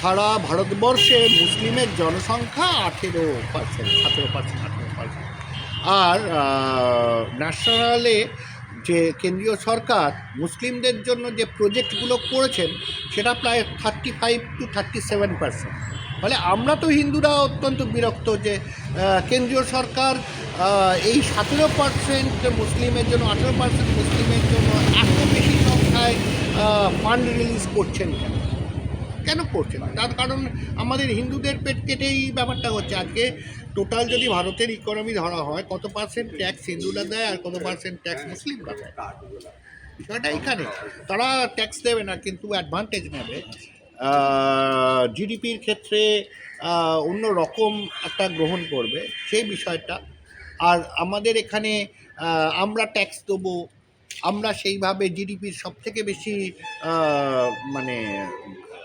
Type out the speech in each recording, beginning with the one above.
সারা ভারতবর্ষে মুসলিমের জনসংখ্যা আঠেরো পার্সেন্ট সতেরো পার্সেন্ট আঠেরো পার্সেন্ট আর ন্যাশনালে যে কেন্দ্রীয় সরকার মুসলিমদের জন্য যে প্রজেক্টগুলো করেছেন, সেটা প্রায় thirty five to thirty seven percent ফলে আমরা তো হিন্দুরা অত্যন্ত বিরক্ত যে কেন্দ্রীয় সরকার এই সতেরো পার্সেন্ট মুসলিমের জন্য, আঠেরো পার্সেন্ট মুসলিমের জন্য এত বেশি সংখ্যায় ফান্ড রিলিজ করছেন কেন? কেন করছে না? তার কারণ আমাদের হিন্দুদের পেট কেটেই ব্যাপারটা হচ্ছে। আজকে টোটাল যদি ভারতের ইকোনমি ধরা হয়, কত পার্সেন্ট ট্যাক্স হিন্দুরা দেয় আর কত পার্সেন্ট ট্যাক্স মুসলিমরা দেয়? বিষয়টা এখানে। তারা ট্যাক্স দেবে না, কিন্তু অ্যাডভান্টেজ নেবে। জিডিপির ক্ষেত্রে অন্য রকম একটা গ্রহণ করবে, সেই বিষয়টা। আর আমাদের এখানে আমরা ট্যাক্স দেবো, আমরা সেইভাবে জিডিপির সব থেকে বেশি মানে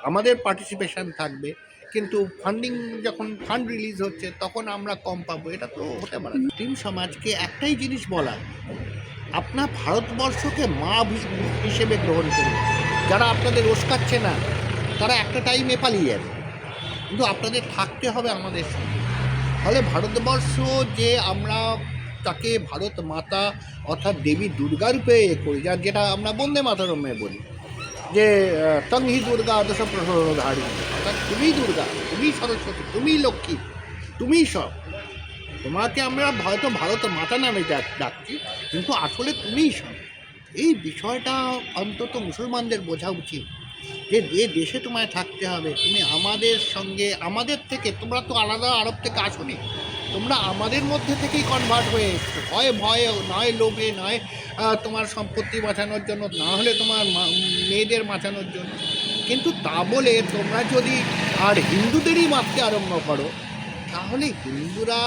আমাদের পার্টিসিপেশন থাকবে, কিন্তু ফান্ডিং যখন ফান্ড রিলিজ হচ্ছে, তখন আমরা কম পাবো। এটা তো হতে পারে। না মুসলিম সমাজকে একটাই জিনিস বলা আপনার ভারতবর্ষকে মা হিসেবে গ্রহণ করুন। যারা আপনাদের ওস্কাচ্ছে না, তারা একটা টাইমে পালিয়ে যাবে। কিন্তু আপনাদের থাকতে হবে আমাদের সঙ্গে। ফলে ভারতবর্ষ যে আমরা তাকে ভারত মাতা অর্থাৎ দেবী দুর্গা রূপে এ করি, যার যেটা আমরা বন্দে মাতারমে বলি। যে তংহি দুর্গা দশ প্রধারী অর্থাৎ তুমি দুর্গা তুমি সরস্বতী তুমি লক্ষ্মী তুমি সব তোমাকে আমরা হয়তো ভারত মাতা নামে ডাক- ডাকছি কিন্তু আসলে তুমিই সব এই বিষয়টা অন্তত মুসলমানদের বোঝা উচিত যে যে দেশে তোমায় থাকতে হবে, তুমি আমাদের সঙ্গে, আমাদের থেকে তোমরা তো আলাদা আরব থেকে আসোনি। তোমরা আমাদের মধ্যে থেকেই কনভার্ট হয়ে এসছো। হয় ভয়ে, নয় লোভে, নয় তোমার সম্পত্তি বাঁচানোর জন্য, না হলে তোমার মেয়েদের বাঁচানোর জন্য। কিন্তু তা বলে তোমরা যদি আর হিন্দুদেরই মারতে আরম্ভ করো, তাহলে হিন্দুরা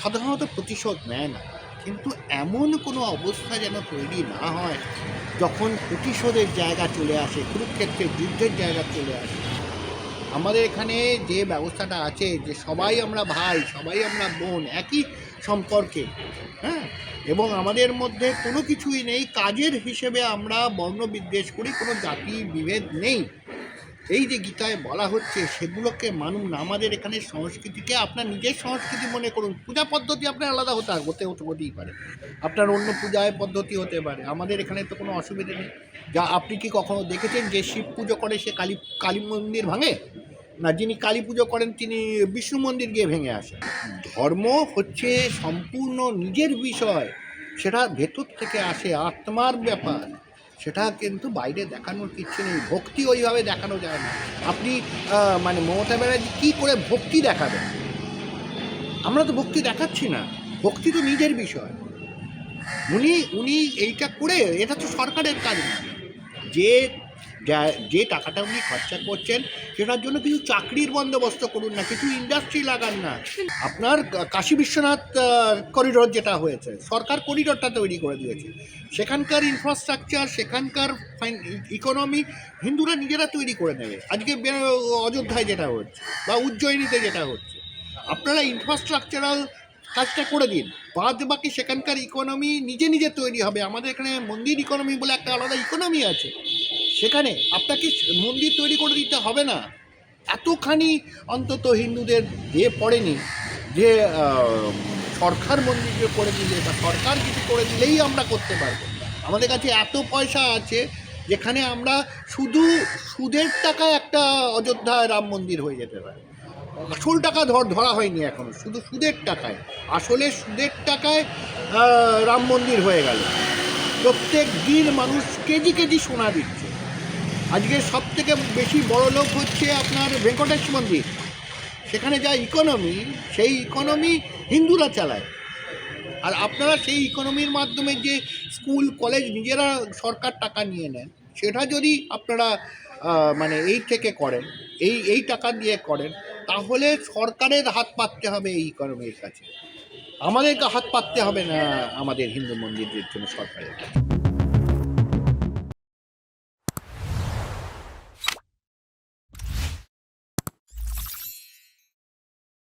সাধারণত প্রতিশোধ নেয় না। কিন্তু এমন কোনো অবস্থা যেন তৈরি না হয়, যখন প্রতিশোধের জায়গা চলে আসে, কুরুক্ষেত্রের যুদ্ধের জায়গা চলে আসে আমাদের এখানে যে ব্যবস্থাটা আছে, যে সবাই আমরা ভাই, সবাই আমরা বোন, একই সম্পর্কে হ্যাঁ? এবং আমাদের মধ্যে কোনো কিছুই নেই, কাজের হিসেবে আমরা বর্ণবিদ্বেষ করি, কোনো জাতি বিভেদ নেই। এই যে গীতায় বলা হচ্ছে, সেগুলোকে মানুন, আমাদের এখানে সংস্কৃতিকে আপনার নিজের সংস্কৃতি মনে করুন। পূজা পদ্ধতি আপনার আলাদা হতে হতে হতে, হতেই পারে। আপনার অন্য পূজায় পদ্ধতি হতে পারে, আমাদের এখানে তো কোনো অসুবিধা নেই। যা আপনি কি কখনো দেখেছেন যে শিব পুজো করে সে কালী কালী মন্দির ভাঙে? না, যিনি কালী পুজো করেন, তিনি বিষ্ণু মন্দির গিয়ে ভেঙে আসেন। ধর্ম হচ্ছে সম্পূর্ণ নিজের বিষয়। সেটা ভেতর থেকে আসে আত্মার ব্যাপার। সেটা কিন্তু বাইরে দেখানোর কিচ্ছু নেই। ভক্তি ওইভাবে দেখানো যায় না। আপনি মানে মমতা ব্যানার্জি কী করে ভক্তি দেখাবেন? আমরা তো ভক্তি দেখাচ্ছি না। ভক্তি তো নিজের বিষয়। উনি উনি এইটা করে, এটা তো সরকারের কাজ যে যা- যে টাকাটা উনি খরচা করছেন, সেটার জন্য কিছু চাকরির বন্দোবস্ত করুন না, কিছু ইন্ডাস্ট্রি লাগান না। আপনার কাশী বিশ্বনাথ করিডোর যেটা হয়েছে, সরকার করিডোরটা তৈরি করে দিয়েছে। সেখানকার ইনফ্রাস্ট্রাকচার সেখানকার ইকোনমি হিন্দুরা নিজেরা তৈরি করে নেবে। আজকে অযোধ্যায় যেটা হচ্ছে, বা উজ্জয়িনীতে যেটা হচ্ছে। আপনারা ইনফ্রাস্ট্রাকচারাল কাজটা করে দিন, বাদ বাকি সেখানকার ইকোনমি নিজে নিজে তৈরি হবে। আমাদের এখানে মন্দির ইকোনমি বলে একটা আলাদা ইকোনমি আছে। সেখানে আপনাকে মন্দির তৈরি করে দিতে হবে না। এতখানি অন্তত হিন্দুদের এ পড়েনি যে সরকার মন্দির করে দিলে বা সরকার কিছু করে দিলেই আমরা করতে পারব। আমাদের কাছে এত পয়সা আছে যেখানে আমরা শুধু সুদের টাকায় একটা অযোধ্যায় রাম মন্দির হয়ে যেতে পারে। আসল টাকা ধর, ধরা হয়নি এখনও, শুধু সুদের টাকায়। আসলে সুদের টাকায় রাম মন্দির হয়ে গেল। প্রত্যেক দিন মানুষ কেজি কেজি সোনা দিচ্ছে। আজকে সব থেকে বেশি বড় লোক হচ্ছে আপনার ভেঙ্কটেশ মন্দির। সেখানে যা ইকোনমি সেই ইকোনমি হিন্দুরা চালায়। আর আপনারা সেই ইকোনমির মাধ্যমে যে স্কুল, কলেজ নিজেরা সরকার টাকা নিয়ে নেন, সেটা যদি আপনারা মানে এই থেকে করেন, এই এই টাকা দিয়ে করেন, তাহলে সরকারের হাত পাততে হবে এই ইকোনমির কাছে। আমাদেরকে হাত পাততে হবে না আমাদের হিন্দু মন্দিরের জন্য সরকারের। কাছে